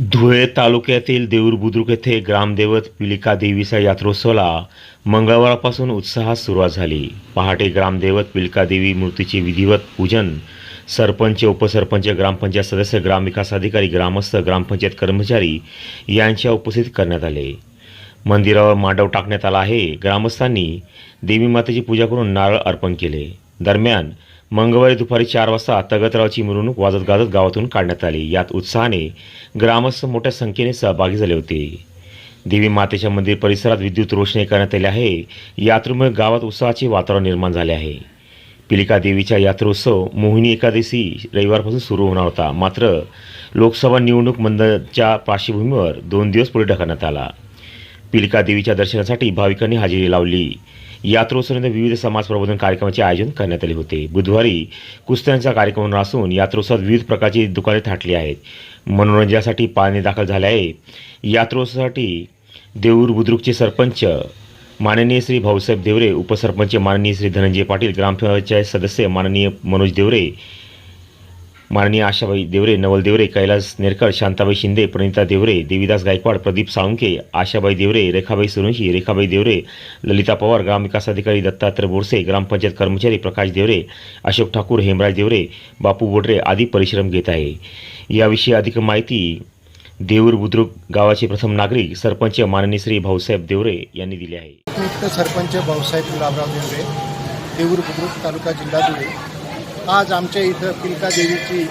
धुळे तालुक्यातील देऊर बुद्रुक येथे ग्रामदेवत पिलिका देवीचा यात्रोत्सवाला मंगळवारपासून उत्साहात सुरुवात झाली. पहाटे ग्रामदेवत पिलिका देवी मूर्तीचे विधिवत पूजन सरपंच उपसरपंच ग्रामपंचायत सदस्य ग्रामविकास अधिकारी ग्रामस्थ ग्रामपंचायत कर्मचारी यांच्या उपस्थित करण्यात आले. मंदिरावर मांडव टाकण्यात आला आहे. ग्रामस्थांनी देवी मातेची पूजा करून नारळ अर्पण केले. दरम्यान मंगळवारी दुपारी चार वाजता तगतरावची मिरवणूक वाजत गाजत गावातून काढण्यात आली. यात उत्साहाने ग्रामस्थ मोठ्या संख्येने सहभागी झाले होते. देवी मातेच्या मंदिर परिसरात विद्युत रोषणाई करण्यात आली आहे. यात्रेमुळे गावात उत्साहाचे वातावरण निर्माण झाले आहे. पिलिका देवीचा यात्रोत्सव मोहिनी एकादशी रविवारपासून सुरू होणार होता. मात्र लोकसभा निवडणूक मंदच्या पार्श्वभूमीवर दोन दिवस पुढे ढकलण्यात आला. पिलिका देवीच्या दर्शनासाठी भाविकांनी हजेरी लावली. यात्रोत्सवानंतर विविध समाज प्रबोधन कार्यक्रमाचे आयोजन करण्यात आले होते. बुधवारी कुस्त्यांचा कार्यक्रम होणार असून यात्रोत्सवात विविध प्रकारची दुकाने थाटली आहेत. मनोरंजनासाठी पाळणे दाखल झाले आहे. यात्रोत्सवासाठी देऊर बुद्रुकचे सरपंच माननीय श्री भाऊसाहेब देवरे उपसरपंच माननीय श्री धनंजय पाटील ग्रामपंचायत सदस्य माननीय मनोज देवरे माननीय आशाबाई देवरे नवल देवरे कैलास नेरकर शांताबाई शिंदे प्रणिता देवरे देवीदास गायकवाड प्रदीप साळुंके आशाबाई देवरे रेखाबाई सुरुंशी रेखाबाई देवरे ललिता पवार ग्रामविकास अधिकारी दत्तात्रय बोरसे ग्रामपंचायत कर्मचारी प्रकाश देवरे अशोक ठाकूर हेमराज देवरे बापू बोडरे आदी परिश्रम घेत आहे. याविषयी अधिक माहिती देऊर बुद्रुक गावाचे प्रथम नागरिक सरपंच माननीय श्री भाऊसाहेब देवरे यांनी दिली आहे. सरपंच भाऊसाहेब गुलाबराव देवरे देऊर बुद्रुक तालुका जिल्हा धुळे आज आमच्या इथं पिलका देवीची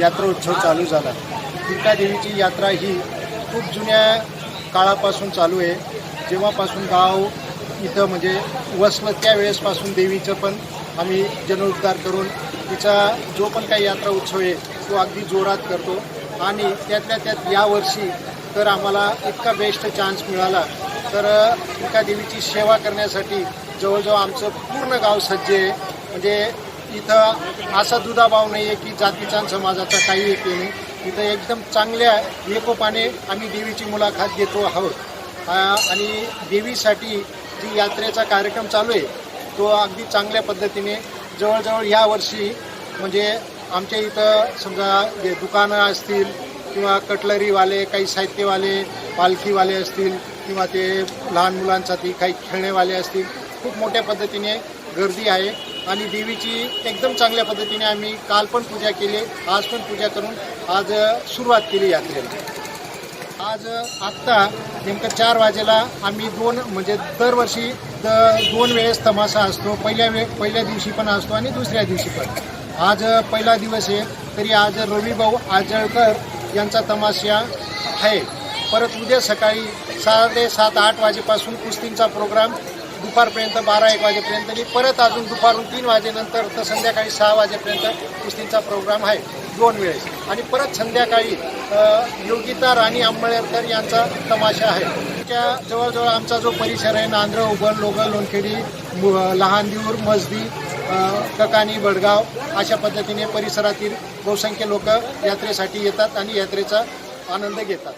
यात्रा उत्सव चालू झाला. पिलका देवीची यात्रा ही खूप जुन्या काळापासून चालू आहे. जेव्हापासून गाव इथं म्हणजे वसलं त्यावेळेसपासून देवीचं पण आम्ही जनउद्धार करून तिचा जो पण काही यात्रा उत्सव आहे तो अगदी जोरात करतो. आणि त्यातल्या त्यात यावर्षी तर आम्हाला इतका बेस्ट चान्स मिळाला. तर पिलका देवीची सेवा करण्यासाठी जवळजवळ आमचं पूर्ण गाव सज्ज आहे. म्हणजे इथं असा दुधाभाव नाही आहे की जातीचा समाजाचा काही एक नाही. इथं एकदम चांगल्या एकोपाने आम्ही देवीची मुलाखत घेतो आहोत. आणि देवीसाठी जी यात्रेचा कार्यक्रम चालू आहे तो अगदी चांगल्या पद्धतीने जवळजवळ या वर्षी म्हणजे आमच्या इथं समजा जे दुकानं असतील किंवा कटलरीवाले काही साहित्यवाले पालखीवाले असतील किंवा ते लहान मुलांसाठी काही खेळणेवाले असतील खूप मोठ्या पद्धतीने गर्दी आहे. आणि देवीची एकदम चांगल्या पद्धतीने आम्ही काल पण पूजा केली आज पण पूजा करून आज सुरुवात केली यात्रेला. आज आत्ता नेमकं चार वाजेला आम्ही दोन म्हणजे दरवर्षी द दोन वेळेस तमाशा असतो. पहिल्या वे पहिल्या दिवशी पण असतो आणि दुसऱ्या दिवशी पण. आज पहिला दिवस आहे तरी आज रविभाऊ आजळकर यांचा तमाशा आहे. परत उद्या सकाळी साडेसात आठ वाजेपासून कुस्तींचा प्रोग्राम दुपारपर्यंत बारा एक वाजेपर्यंत आणि परत अजून दुपारून तीन वाजेनंतर तर संध्याकाळी सहा वाजेपर्यंत कुस्तींचा प्रोग्राम आहे दोन वेळेस. आणि परत संध्याकाळी योगिता राणी आंबळेकर यांचा तमाशा आहे. त्या जवळजवळ आमचा जो परिसर आहे नांद्र उबल लोगल लोणखेडी मु- लहान मजदी ककानी बडगाव अशा पद्धतीने परिसरातील बहुसंख्य लोक यात्रेसाठी येतात आणि यात्रेचा आनंद घेतात.